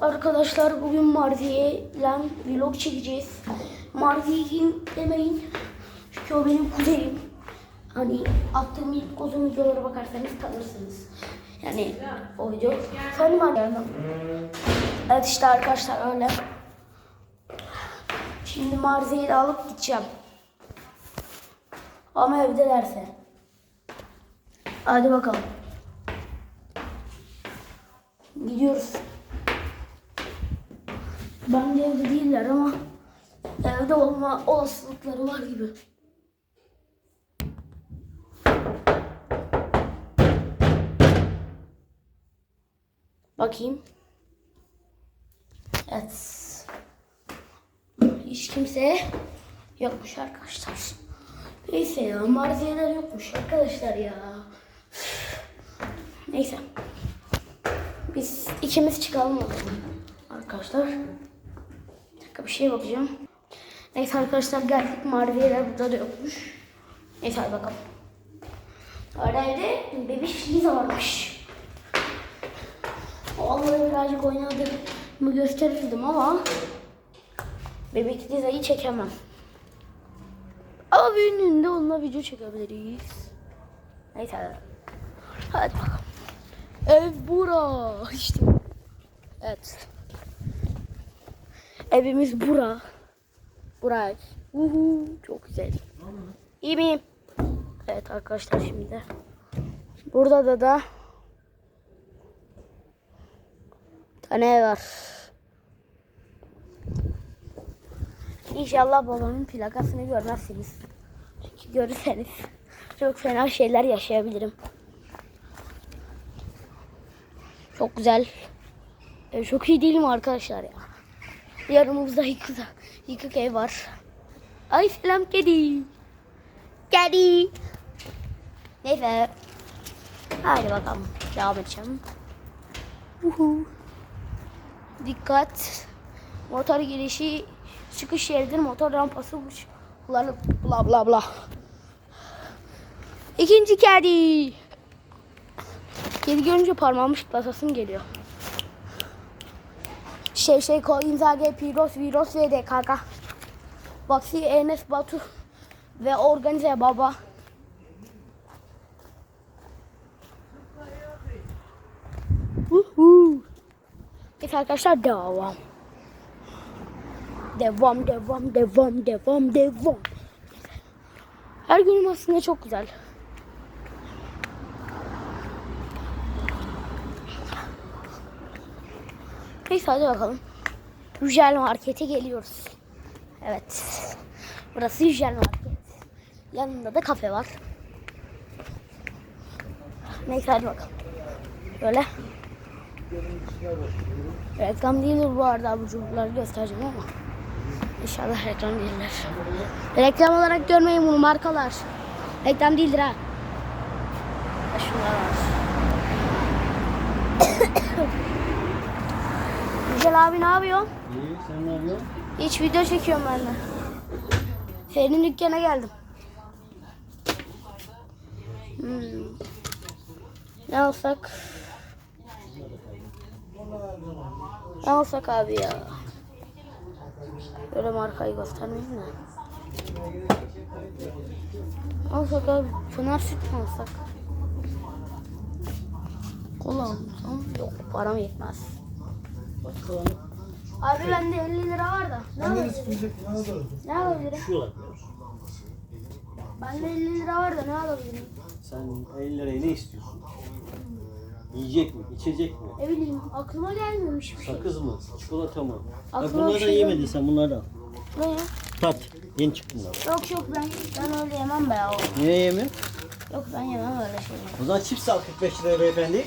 Arkadaşlar bugün Marziye ile vlog çekeceğiz. Marziye demeyin. Çünkü o benim kuzenim. Hani attığım ilk uzun videolara bakarsanız tanırsınız. Yani o video. Efendim anne. Evet işte arkadaşlar öyle. Şimdi Marziye'yi de alıp gideceğim. Ama evdelerse. Hadi bakalım. Gidiyoruz. Ben de evde değiller ama evde olma olasılıkları var gibi. Bakayım. Evet. Hiç kimse yokmuş arkadaşlar. Neyse ya marziyeler yokmuş arkadaşlar ya. Neyse. Biz ikimiz çıkalım o arkadaşlar. Dakika bir şeye bakacağım. Neyse arkadaşlar geldik marziyeler burada da yokmuş. Neyse hadi bakalım. Orada bebiş Liza varmış. Vallahi birazcık oynadım mı gösterirdim ama bebek Liza'yı çekemem. Ama büyüdüğünde onunla video çekebiliriz. Neyse hadi. Hadi bakalım. Ev bura. İşte. Evet. Evimiz bura. Bura ev. Uhu, çok güzel. İyi miyim? Evet arkadaşlar şimdi. Burada da da tane var. İnşallah babamın plakasını görmezsiniz. Çünkü görürseniz çok fena şeyler yaşayabilirim. Çok güzel. Ev çok iyi değil mi arkadaşlar ya? Yanımızda yıkık, yıkık ev var. Ay selam kedi. Kedi. Neyse. Hadi bakalım. Devam edeceğim. Uhu. Dikkat. Motor girişi çıkış yeridir. Motor rampası kullanıp bla bla bla. İkinci kedi. Kedi görünce parmağımı şıklasasım geliyor. Şey şey ko Inzaghi, Piros, Viros ve DKK. Baksi, Enes Batu ve Organize Baba. Uhu. Evet arkadaşlar devam. Devam, devam, devam, devam, devam. Her günüm aslında çok güzel. Neyse hadi bakalım. Yücel Market'e geliyoruz. Evet. Burası Yücel Market. Yanında da kafe var. Neyse hadi bakalım. Böyle. Reklam değildir bu arada bu çocukları göstereceğim ama. İnşallah reklam değiller. Reklam olarak görmeyin bunu markalar. Reklam değildir. Ha, Şunlar var. Güzel abi ne yapıyorsun? İyi, sen ne yapıyorsun? Hiç video çekiyorum ben de. Senin dükkana geldim. Hmm. Ne alsak? Ne alsak abi ya? Böyle markayı göstermeyeyim de. Ne alsak abi? Pınar süt mü alsak? Kola alsam? Yok param yetmez. Bakalım. Abi bende 50 lira var da. Ne alabilirim? Ne alabilirim? Şu var. Bende 50 lira var da ne alabilirim? Sen 50 liraya ne istiyorsun? Yiyecek mi? içecek mi? Ne bileyim aklıma gelmemiş bir şey. Sakız mı? Çikolata mı? Aklıma bir bunlardan şey yemedin sen bunlardan. Ne ya? Tat. Yeni çıktı bunlar. Yok yok ben ben öyle yemem be ya. Niye yemiyor? Yok ben yemem öyle şeyler. O zaman çips al 45 liraya beyefendi.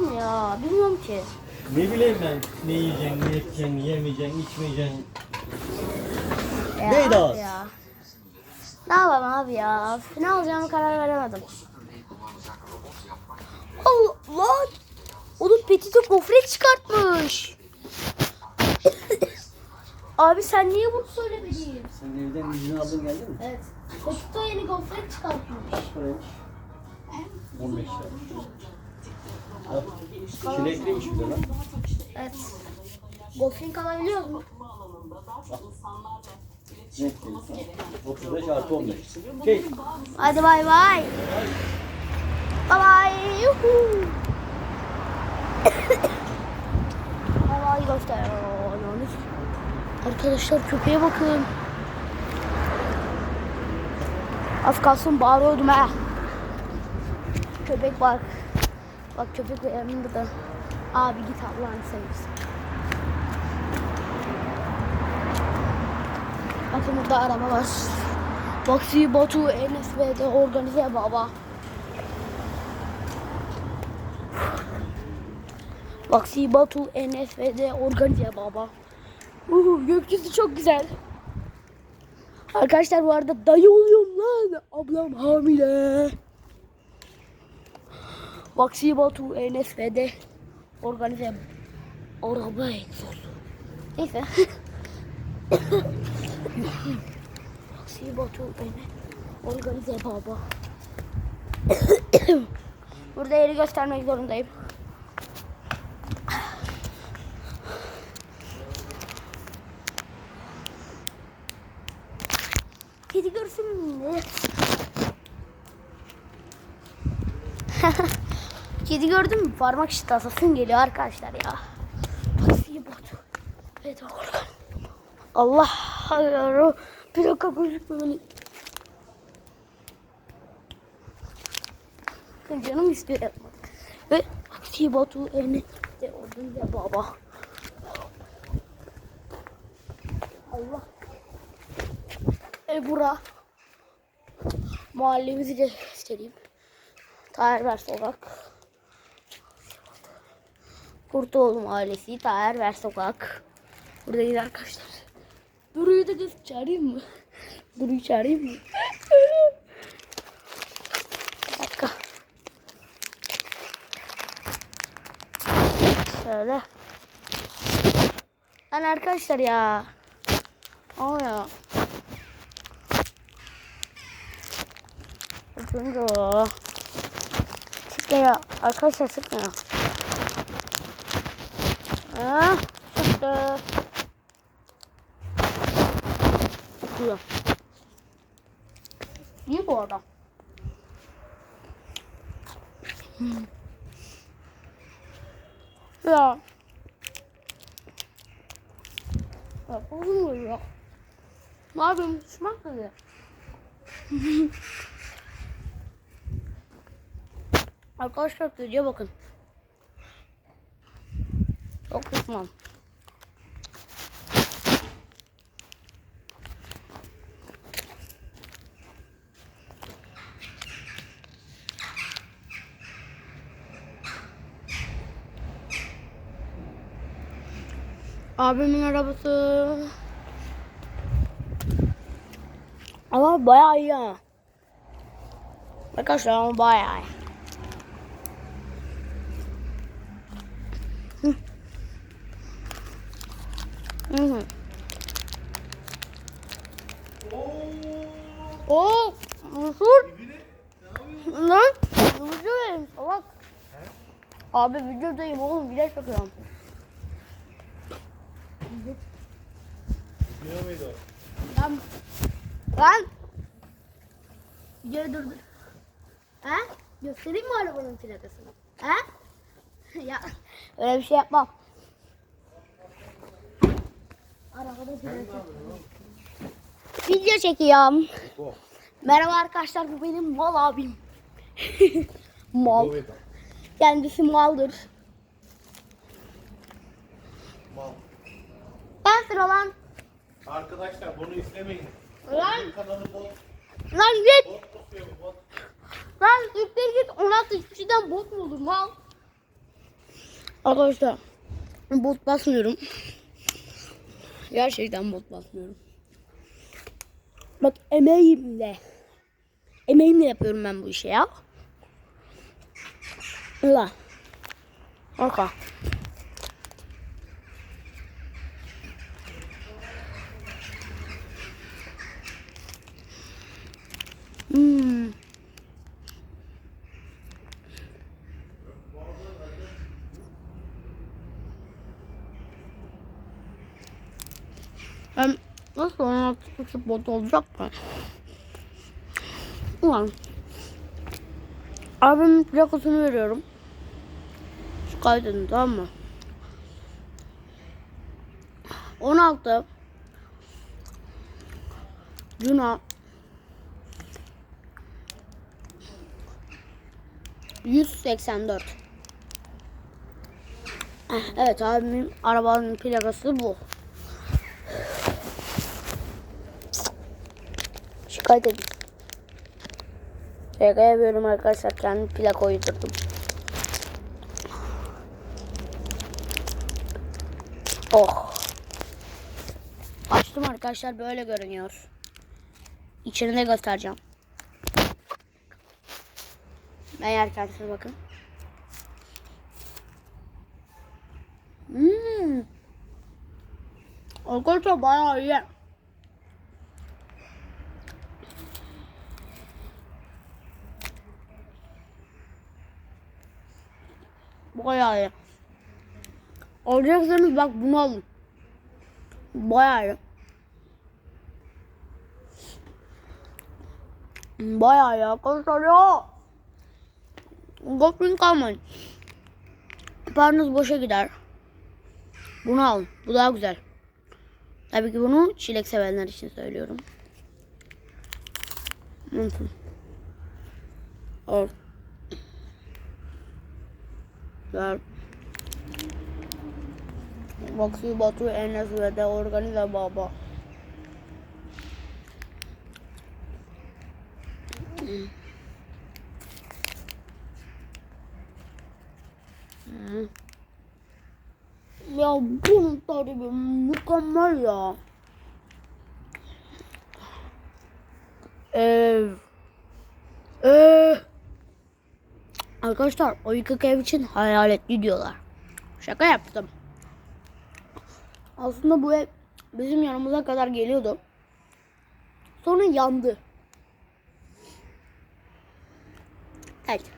Olur mu ya? Bilmiyorum ki. Ne bileyim ben ne yiyeceksin, ne edeceksin, yemeyeceksin, içmeyeceksin. Ya, Neydi abi o? ya? Ne yapalım abi ya? Ne alacağımı karar veremedim. Allah! Oğlum Petito gofret çıkartmış. abi sen niye bunu söylemedin? Sen evden izin aldın geldin mi? Evet. Petito yeni gofret çıkartmış. Kaç paraymış? 15 lira. Çilekliymiş bir de lan. Evet. Bowling alabiliyor mu? Ne? 35 artı 15. Şey, Hadi bay bay. Bay bay. Yuhu. Bay bay göster. Arkadaşlar köpeğe bakın. Az kalsın bağırıyordum ha. Köpek bak. Bak köpek benim burada. Abi git Allah'ını seversen. Bakın burada araba var. Baksi Batu NSV'de organize baba. Baksi Batu NSV'de organize baba. Uhu, gökyüzü çok güzel. Arkadaşlar bu arada dayı oluyorum lan. Ablam hamile. Baksi Batu NSV'de organize egzozu. Neyse. Baksi Batu beni organize baba. Burada yeri göstermek zorundayım. Kedi görsün mü? Kedi gördün mü? Parmak işte asasın geliyor arkadaşlar ya. Allah hayır. Bir dakika gözükmüyor. Canım istiyor yapmak. Ve aksi Batu evine de oradan da baba. Allah. E bura. Mahallemizi de göstereyim. Tayyar Sokak. Kurtoğlu Mahallesi, Tayyar Sokak. Buradayız arkadaşlar. Duru'yu da göz çağırayım mı? Duru'yu çağırayım mı? Bir dakika. Şöyle. Lan arkadaşlar ya. Ama ya. Çıkma ya. Arkadaşlar çıkma ya. Ha, çıktı. Çıkıyor. İyi bu arada. Hmm. Ya. Ya uzun ya. Ne yapayım? Düşman kızı. Arkadaşlar videoya bakın. Çok düşman. Abimin arabası. Ama bayağı iyi ha. Arkadaşlar ama bayağı iyi. Lan, lan. Videoyu durdur. Ha? Göstereyim mi arabanın plakasını? Ha? ya öyle bir şey yapmam. Arabada plaka. Video çekiyorum. Merhaba arkadaşlar bu benim mal abim. mal. Kendisi maldır. Ben sıra lan. Arkadaşlar bunu istemeyin. Lan, Kanalı bot, lan git. bot tutuyor bot. Lan siktir git. 16 kişiden bot mu olur mal? Arkadaşlar bot basmıyorum. Gerçekten bot basmıyorum. Bak emeğimle. Emeğimle yapıyorum ben bu işi ya. Allah. Arka. Hmm. Ben nasıl 16 kişi bot olacak mı? Ulan. Abimin plakasını veriyorum. Şu kaydını tamam mı? 16 Cuna 184 Eh, Evet abimin arabanın plakası bu. Şikayet edin. Şaka yapıyorum arkadaşlar. Kendi plaka uydurdum. Oh. Açtım arkadaşlar böyle görünüyor. İçini de göstereceğim. Ben yerken size bakın. Hmm. Arkadaşlar bayağı iyi. Bayağı iyi. Alacaksanız bak bunu alın. Bayağı iyi. Bayağı iyi arkadaşlar ya. Gofrin kalmayın. Paranız boşa gider. Bunu alın. Bu daha güzel. Tabii ki bunu çilek sevenler için söylüyorum. Nasıl? Al. Ver. Baksi Batu Enes ve de organize baba. Hmm. Ya bunun tarifi mükemmel ya. Ev. Ev. Arkadaşlar o yıkık ev için hayaletli diyorlar. Şaka yaptım. Aslında bu ev bizim yanımıza kadar geliyordu. Sonra yandı. Evet.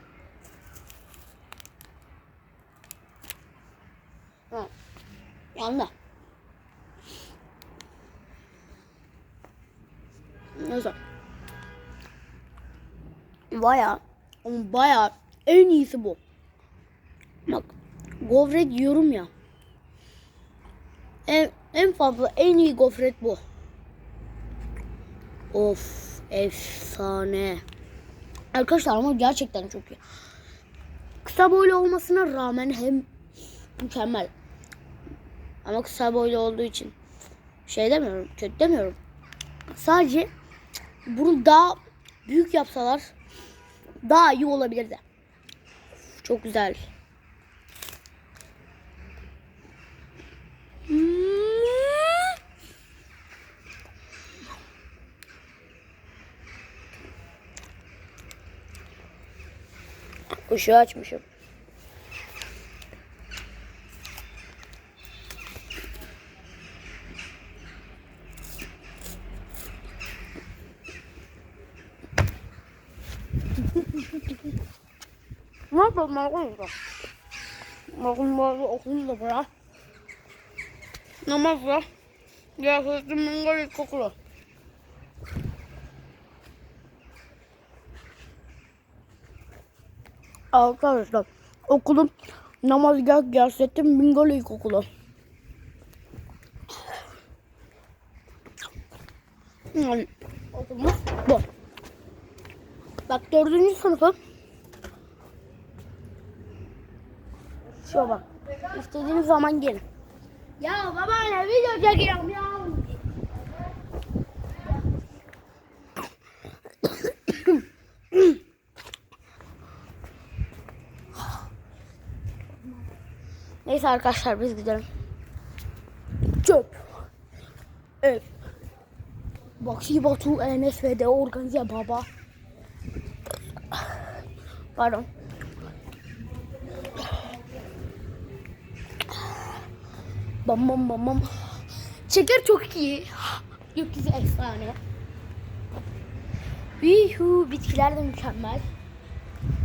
Ha. Yandı. Neyse. Baya, baya en iyisi bu. Bak, gofret yiyorum ya. En, en fazla en iyi gofret bu. Of, efsane. Arkadaşlar ama gerçekten çok iyi. Kısa boylu olmasına rağmen hem mükemmel. Ama kısa boylu olduğu için şey demiyorum, kötü demiyorum. Sadece bunu daha büyük yapsalar daha iyi olabilirdi. Çok güzel. Işığı açmışım. Ne yapalım arkadaşlar? Bakın bazı okulun da bırak. Namazla. Gerçekten mingal ilkokulu. Arkadaşlar okulum namaz gel gerçekten Bingöl İlkokulu. Yani okulumuz bu. Bak dördüncü sınıfım. Şuna bak. İstediğiniz zaman gelin. Ya babaanne video çekiyorum ya. Neyse arkadaşlar biz gidelim. Çöp. Ev. Baksi Batu Enes ve de organize baba. Pardon. Bam bam bam bam. Şeker çok iyi. Gökyüzü efsane. Yuhu, bitkiler de mükemmel.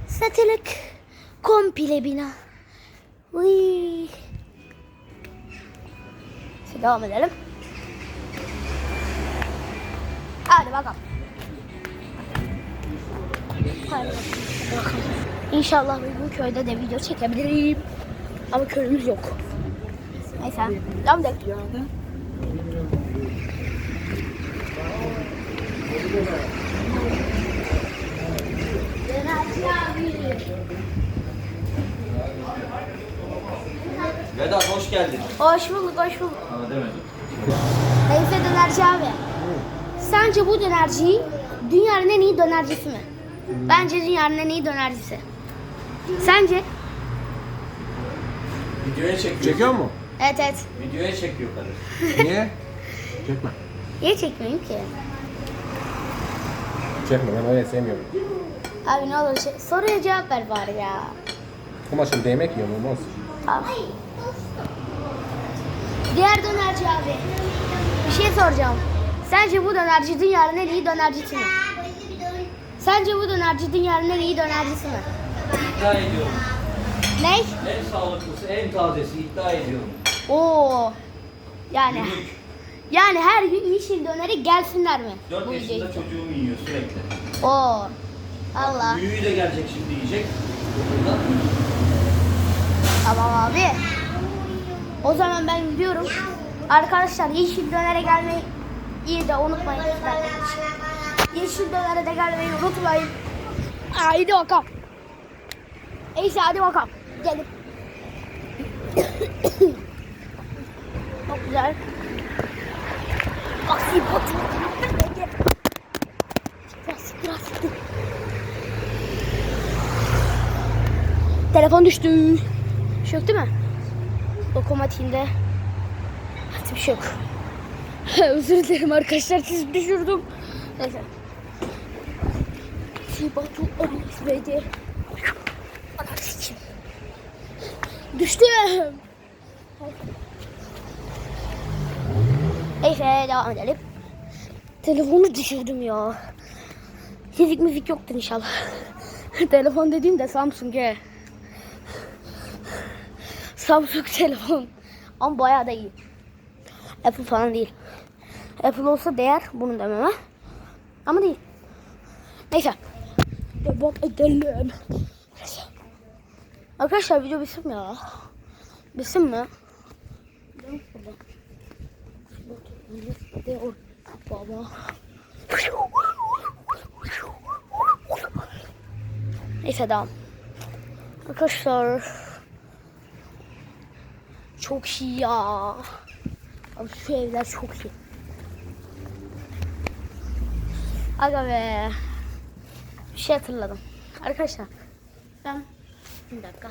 Satılık komple bina. Uy. Devam edelim. Hadi bakalım. Hadi bakalım. İnşallah bir gün köyde de video çekebilirim. Ama köyümüz yok. Neyse. Devam edelim. Vedat hoş geldin. Hoş bulduk, hoş bulduk. Sana demedim. Neyse dönerci abi. Sence bu dönerci dünyanın en iyi dönercisi mi? Bence dünyanın en iyi dönercisi. Sence? Videoya çekiyor. Çekiyor mu? Evet evet. Videoya çekiyor kadın. Niye? Çekme. Niye çekmiyorum ki? Çekme ben öyle sevmiyorum. Abi ne olur şey, soruya cevap ver bari ya. Ama şimdi değmek yiyorum olmaz. Tamam. Diğer dönerci abi. Bir şey soracağım. Sence bu dönerci dünyanın en iyi dönercisi mi? Sence bu dönerci dünyanın en iyi dönercisi mi? İddia ediyorum. Ne? En sağlıklısı, en tazesi iddia ediyorum. Oo. Yani Günlük. yani her gün yeşil döneri gelsinler mi? 4 Bu yaşında videoyu? çocuğum yiyor sürekli. Oo. Allah. Büyüğü de gelecek şimdi yiyecek. Tamam abi. O zaman ben gidiyorum. Arkadaşlar yeşil dönere gelmeyi iyi de unutmayın. Yeşil dönere de gelmeyi unutmayın. Haydi bakalım. Neyse hadi bakalım. Gelin. Güzel. Aksi batı. Telefon düştü. Bir şey yok değil mi? Lokomotifinde. Hadi bir şey yok. Özür dilerim arkadaşlar sizi düşürdüm. Neyse. Sibatu Bey'de. Anam sikim. Düştüm. Neyse devam edelim. Telefonu düşürdüm ya. Müzik müzik yoktur inşallah. Telefon dediğim de Samsung he. Samsung telefon. Ama bayağı da iyi. Apple falan değil. Apple olsa değer bunu dememe. Ama değil. Neyse. Devam edelim. Arkadaşlar video bitsin ya? Bitsin mi? Baba. Neyse devam. Arkadaşlar. Çok iyi ya. Abi şu evler çok iyi. Aga be. Bir şey hatırladım. Arkadaşlar. Ben bir dakika.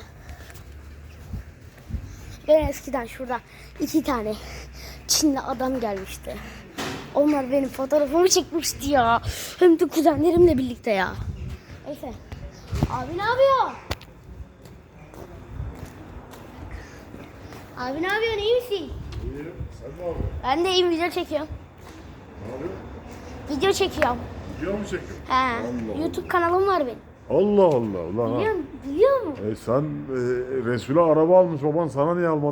Ben eskiden şurada iki tane Çinli adam gelmişti. Onlar benim fotoğrafımı çekmişti ya. Hem de kuzenlerimle birlikte ya. Neyse. Abi ne yapıyor? Abi ne yapıyorsun? İyi misin? İyiyim. Sen ne yapıyorsun? Ben de iyiyim. Video çekiyorum. Ne yapıyorsun? Video çekiyorum. Video mu çekiyorsun? He. Allah YouTube kanalım var benim. Allah Allah. Allah. Biliyor musun? Biliyor musun? E sen e, Resul'e araba almış baban sana niye almadın?